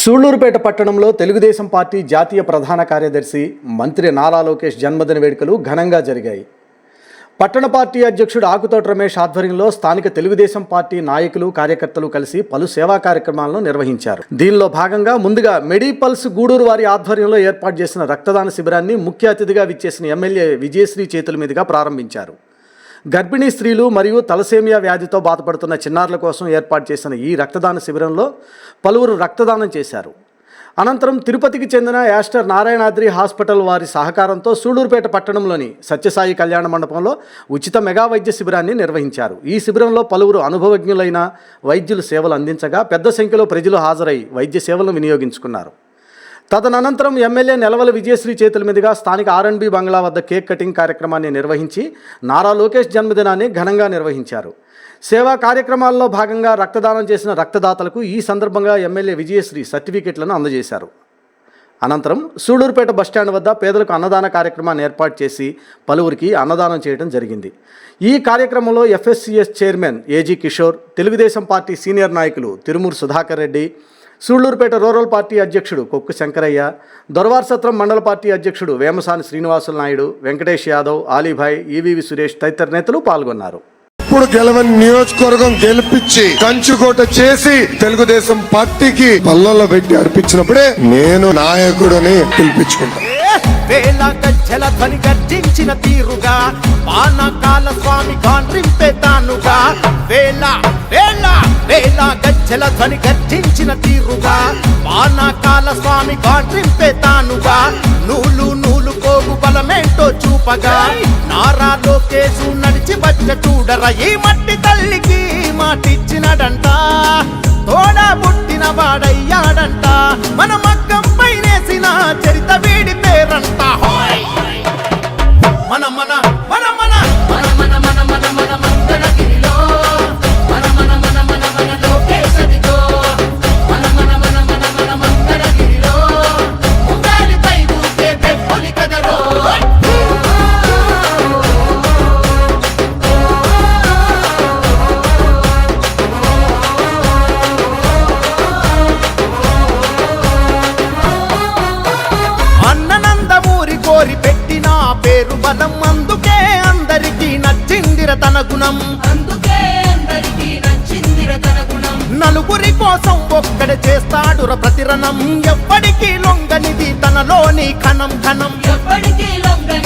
సూళ్ళూరుపేట పట్టణంలో తెలుగుదేశం పార్టీ జాతీయ ప్రధాన కార్యదర్శి మంత్రి నారా లోకేష్ జన్మదిన వేడుకలు ఘనంగా జరిగాయి. పట్టణ పార్టీ అధ్యక్షుడు ఆకుతోట రమేష్ ఆధ్వర్యంలో స్థానిక తెలుగుదేశం పార్టీ నాయకులు కార్యకర్తలు కలిసి పలు సేవా కార్యక్రమాలను నిర్వహించారు. దీనిలో భాగంగా ముందుగా మెడిపల్స్ గూడూరు వారి ఆధ్వర్యంలో ఏర్పాటు చేసిన రక్తదాన శిబిరాన్ని ముఖ్య అతిథిగా విచ్చేసిన ఎమ్మెల్యే విజయశ్రీ చేతుల మీదుగా ప్రారంభించారు. గర్భిణీ స్త్రీలు మరియు తలసేమియా వ్యాధితో బాధపడుతున్న చిన్నారుల కోసం ఏర్పాటు చేసిన ఈ రక్తదాన శిబిరంలో పలువురు రక్తదానం చేశారు. అనంతరం తిరుపతికి చెందిన యాస్టర్ నారాయణాద్రి హాస్పిటల్ వారి సహకారంతో సూళ్ళూరుపేట పట్టణంలోని సత్యసాయి కళ్యాణ మండపంలో ఉచిత మెగా వైద్య శిబిరాన్ని నిర్వహించారు. ఈ శిబిరంలో పలువురు అనుభవజ్ఞులైన వైద్యులు సేవలు అందించగా పెద్ద సంఖ్యలో ప్రజలు హాజరై వైద్య సేవలను వినియోగించుకున్నారు. తదనంతరం ఎమ్మెల్యే నెలవల విజయశ్రీ చేతుల మీదుగా స్థానిక ఆర్ఎండ్బి బంగ్లా వద్ద కేక్ కటింగ్ కార్యక్రమాన్ని నిర్వహించి నారా లోకేష్ జన్మదినాన్ని ఘనంగా నిర్వహించారు. సేవా కార్యక్రమాల్లో భాగంగా రక్తదానం చేసిన రక్తదాతలకు ఈ సందర్భంగా ఎమ్మెల్యే విజయశ్రీ సర్టిఫికెట్లను అందజేశారు. అనంతరం సూళూరుపేట బస్టాండ్ వద్ద పేదలకు అన్నదాన కార్యక్రమాన్ని ఏర్పాటు చేసి పలువురికి అన్నదానం చేయడం జరిగింది. ఈ కార్యక్రమంలో FSCS chairman AG Kishore Telugudesam party senior నాయకులు తిరుమూరు సుధాకర్ రెడ్డి సూళ్ళూరుపేట రూరల్ పార్టీ అధ్యక్షుడు కొక్కు శంకరయ్య దొరవార్సత్రం మండల పార్టీ అధ్యక్షుడు వేమసాని శ్రీనివాసులు నాయుడు వెంకటేష్ యాదవ్ ఆలీభాయ్ ఈవీవి సురేష్ తదితర నేతలు పాల్గొన్నారు. ఇప్పుడు గెలవని నియోజకవర్గం గెలిపించి కంచుకోట చేసి తెలుగుదేశం పార్టీకి పల్లెల్లో పెట్టి అర్పించినప్పుడే నేను నాయకుడని పిలిపించుకుంటాను వేల గజ్జల ధ్వని గర్జించిన తీరుగా పానకాల స్వామి కాండ్రింపే తానుగా. వేల వేల వేల గజ్జల ధ్వని గర్జించిన తీరుగా పానకాల స్వామి కాండ్రింపే తానుగా. నూలు నూలు కోగు బలమేంటో చూపగా నారా లోకేశు నడిచి వచ్చ చూడర ఈ మట్టి తల్లికి మాటిచ్చినడంట తోడా పుట్టిన వాడయ్యాడంట. మన మగ్గం పైనేసిన చరిత వీడి పేరంట. మన మన మన మన తన గుణం. అందుకే అందరికీ నచ్చిందిర తన గుణం. నలుగురి కోసం ఒక్కడ చేస్తాడుర ప్రతిరణం. ఎవ్వడికి లొంగనిది తనలోని కణం ఎప్పటికీ లొంగనిది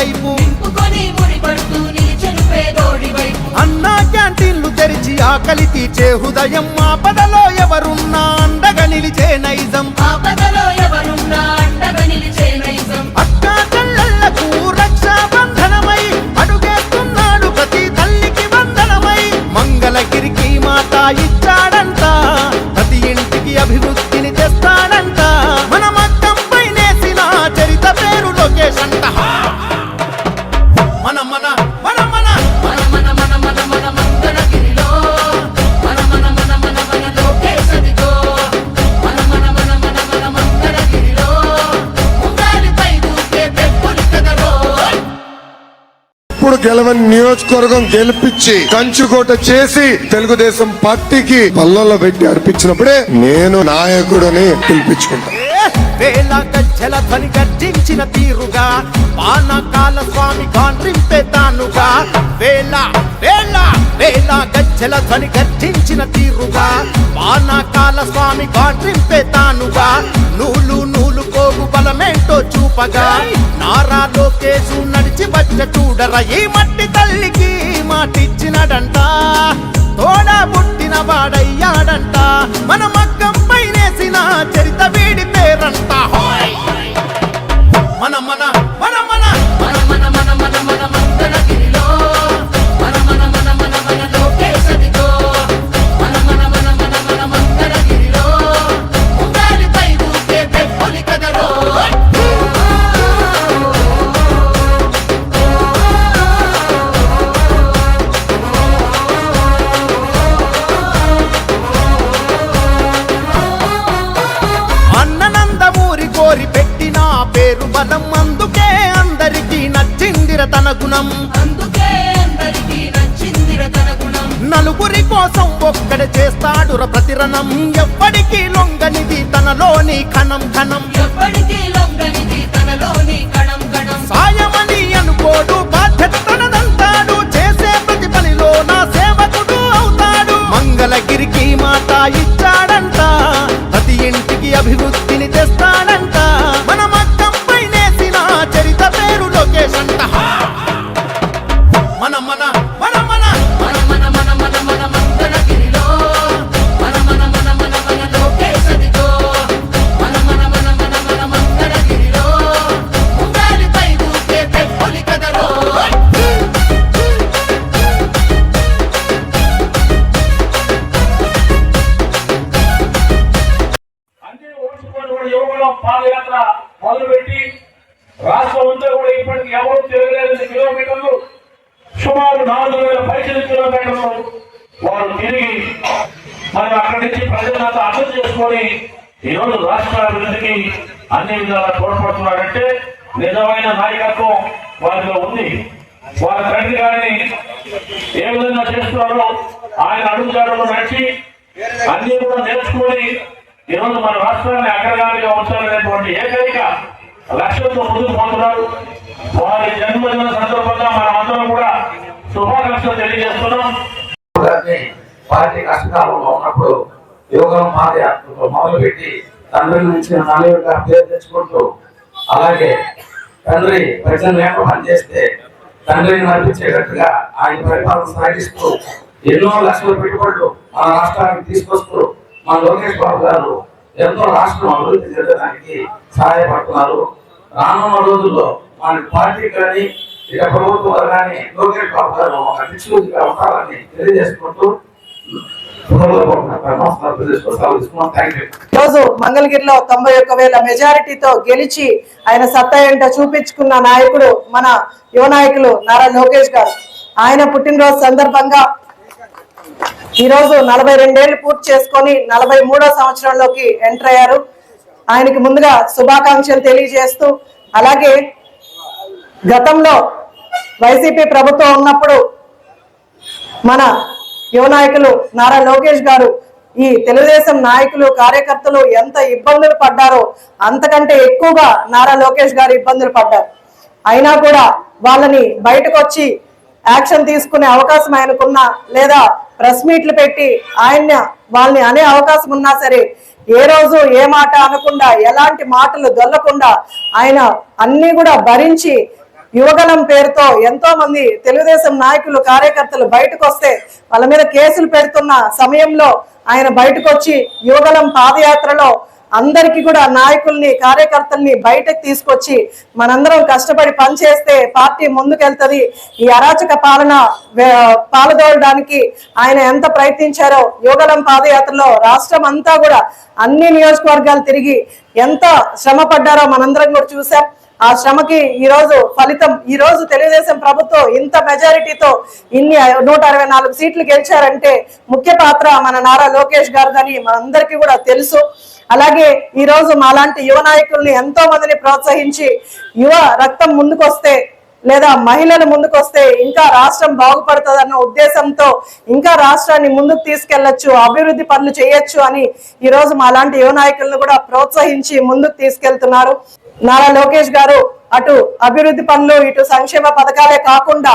వైపు. అన్నా క్యాంటీన్లు తెరిచి ఆకలి తీర్చే హృదయం ఆపదలో ఎవరున్నా అండగా నిలిచే నైజం. అక్కా చెల్లెళ్ళకు రక్షాబంధనమై అడుగేస్తున్నాడు ప్రతి తల్లికి వందనమై. మంగళగిరికి మాట గెలవని నియోజకవర్గం గెలిపించి కంచుకోట చేసి తెలుగుదేశం పార్టీకి పల్లెల్లో పెట్టి అర్పించినప్పుడే నేను నాయకుడని పిలిపించుకుంటా. వేల గజ్జల ధ్వని గర్జించిన తీరుగా పానకాల స్వామి గాండ్రింపే తానుగా. వేల వేల వేల గజ్జల ధ్వని గర్జించిన తీరుగా పానకాల స్వామి గాండ్రింపే తానుగా. నూలు నూలు పోగు బలమేంటో చూపగా. నారా లోకేశు నడిచి వచ్చ చూడర. ఈ మట్టి తల్లికి మాటిచ్చినడంట. తోడా పుట్టిన వాడయ్యాడంట. మన మగ్గం పైనేసిన చరిత వీడి పేరంట. మన మన చేస్తాడు రతిరణం ఎప్పటికీ లొంగనిది తనలోని కణం కణం ఎప్పటికీ కూడా యువకులం పాదయాత్ర మొదలుపెట్టి రాష్ట్రం అంతా కూడా ఇప్పటికి ఎవరు తిరగలేదు కిలోమీటర్లు సుమారు నాలుగు వేల పైసలు కిలోమీటర్లు వారు తిరిగి మరి అక్కడి నుంచి ప్రజలంతా అర్థం చేసుకొని ఈరోజు రాష్ట్ర అభివృద్ధికి అన్ని విధాలా తోడ్పడుతున్నారంటే నిజమైన నాయకత్వం వారిలో ఉంది. వారి తండ్రి గారిని ఏ విధంగా చేస్తున్నారో ఆయన అడుగుదారులు నడిచి అన్ని కూడా నేర్చుకొని ఈరోజు మన రాష్ట్రాన్ని అగ్రగామిగా ఉంచాలనేటువంటి ఏకైక లక్ష్యంతో ముందుకు పోతున్నారు. వారి జన్మదిన సందర్భంగా మనమందరం కూడా శుభాకాంక్షలు తెలియజేస్తున్నాం. పార్టీ కష్టకాలంలో ఉన్నప్పుడు యోగం పాదయాత్రతో మొదలుపెట్టి తండ్రి నుంచి నలుగురుగా పేరు తెచ్చుకుంటూ అలాగే తండ్రి ప్రజలు లేక పనిచేస్తే తండ్రిని నడిపించేటట్టుగా ఆయన పరిపాలన సాగిస్తూ ఎన్నో లక్షల పెట్టుబడులు మన రాష్ట్రానికి తీసుకొస్తూ మన లోకేష్ బాబు గారు ఎంతో రాష్ట్రం అభివృద్ధి చెందడానికి సహాయపడుతున్నారు. రానున్న రోజుల్లో మన పార్టీ కానీ ఇక ప్రభుత్వం కానీ లోకేష్ బాబు గారు ఒక దిక్సూచిగా ఉంటారని తెలియజేసుకుంటూ రోజు మంగళగిరిలో తొంభై ఒక్క వేల మెజారిటీతో గెలిచి ఆయన సత్తా ఏంటో చూపించుకున్న నాయకుడు మన యువ నాయకులు నారా లోకేష్ గారు. ఆయన పుట్టినరోజు సందర్భంగా ఈ రోజు నలభై రెండేళ్ళు పూర్తి చేసుకొని నలభై మూడో సంవత్సరంలోకి ఎంటర్ అయ్యారు. ఆయనకి ముందుగా శుభాకాంక్షలు తెలియజేస్తూ అలాగే గతంలో వైసీపీ ప్రభుత్వం ఉన్నప్పుడు మన యువ నాయకులు నారా లోకేష్ గారు ఈ తెలుగుదేశం నాయకులు కార్యకర్తలు ఎంత ఇబ్బందులు పడ్డారో అంతకంటే ఎక్కువగా నారా లోకేష్ గారు ఇబ్బందులు పడ్డారు. అయినా కూడా వాళ్ళని బయటకు వచ్చి యాక్షన్ తీసుకునే అవకాశం ఆయనకున్నా లేదా ప్రెస్ మీట్లు పెట్టి ఆయన వాళ్ళని అనే అవకాశం ఉన్నా సరే ఏ రోజు ఏ మాట అనకుండా ఎలాంటి మాటలు దొల్లకుండా ఆయన అన్నీ కూడా భరించి యువగలం పేరుతో ఎంతో మంది తెలుగుదేశం నాయకులు కార్యకర్తలు బయటకు వస్తే వాళ్ళ మీద కేసులు పెడుతున్న సమయంలో ఆయన బయటకు వచ్చి యువగలం పాదయాత్రలో అందరికీ కూడా నాయకుల్ని కార్యకర్తల్ని బయటకు తీసుకొచ్చి మనందరం కష్టపడి పనిచేస్తే పార్టీ ముందుకెళ్తది. ఈ అరాచక పాలన పాలదోలడానికి ఆయన ఎంత ప్రయత్నించారో యోగలం పాదయాత్రలో రాష్ట్రం అంతా కూడా అన్ని నియోజకవర్గాలు తిరిగి ఎంత శ్రమ పడ్డారో మనందరం కూడా చూసాం ఆ శ్రమకి ఈ రోజు ఫలితం ఈ రోజు తెలుగుదేశం ప్రభుత్వం ఇంత మెజారిటీతో ఇన్ని నూట అరవై నాలుగు సీట్లు గెలిచారంటే ముఖ్య పాత్ర మన నారా లోకేష్ గారు అని మనందరికీ కూడా తెలుసు. అలాగే ఈ రోజు మాలాంటి యువ నాయకుల్ని ఎంతో మందిని ప్రోత్సహించి యువ రక్తం ముందుకొస్తే లేదా మహిళలు ముందుకొస్తే ఇంకా రాష్ట్రం బాగుపడుతుంది అన్న ఉద్దేశంతో ఇంకా రాష్ట్రాన్ని ముందుకు తీసుకెళ్ళొచ్చు అభివృద్ధి పనులు చేయొచ్చు అని ఈ రోజు మాలాంటి యువ నాయకులను కూడా ప్రోత్సహించి ముందుకు తీసుకెళ్తున్నారు. నారా లోకేష్ గారు అటు అభివృద్ధి పనులు ఇటు సంక్షేమ పథకాలే కాకుండా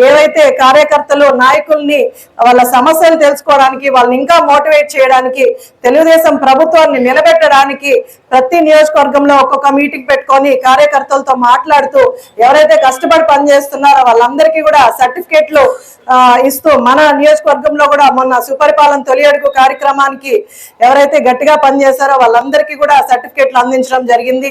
ఏవైతే కార్యకర్తలు నాయకుల్ని వాళ్ళ సమస్యలు తెలుసుకోవడానికి వాళ్ళని ఇంకా మోటివేట్ చేయడానికి తెలుగుదేశం ప్రభుత్వాన్ని నిలబెట్టడానికి ప్రతి నియోజకవర్గంలో ఒక్కొక్క మీటింగ్ పెట్టుకొని కార్యకర్తలతో మాట్లాడుతూ ఎవరైతే కష్టపడి పనిచేస్తున్నారో వాళ్ళందరికీ కూడా సర్టిఫికేట్లు ఇస్తూ మన నియోజకవర్గంలో కూడా మొన్న సుపరిపాలన తొలి అడుగు కార్యక్రమానికి ఎవరైతే గట్టిగా పనిచేశారో వాళ్ళందరికీ కూడా సర్టిఫికేట్లు అందించడం జరిగింది.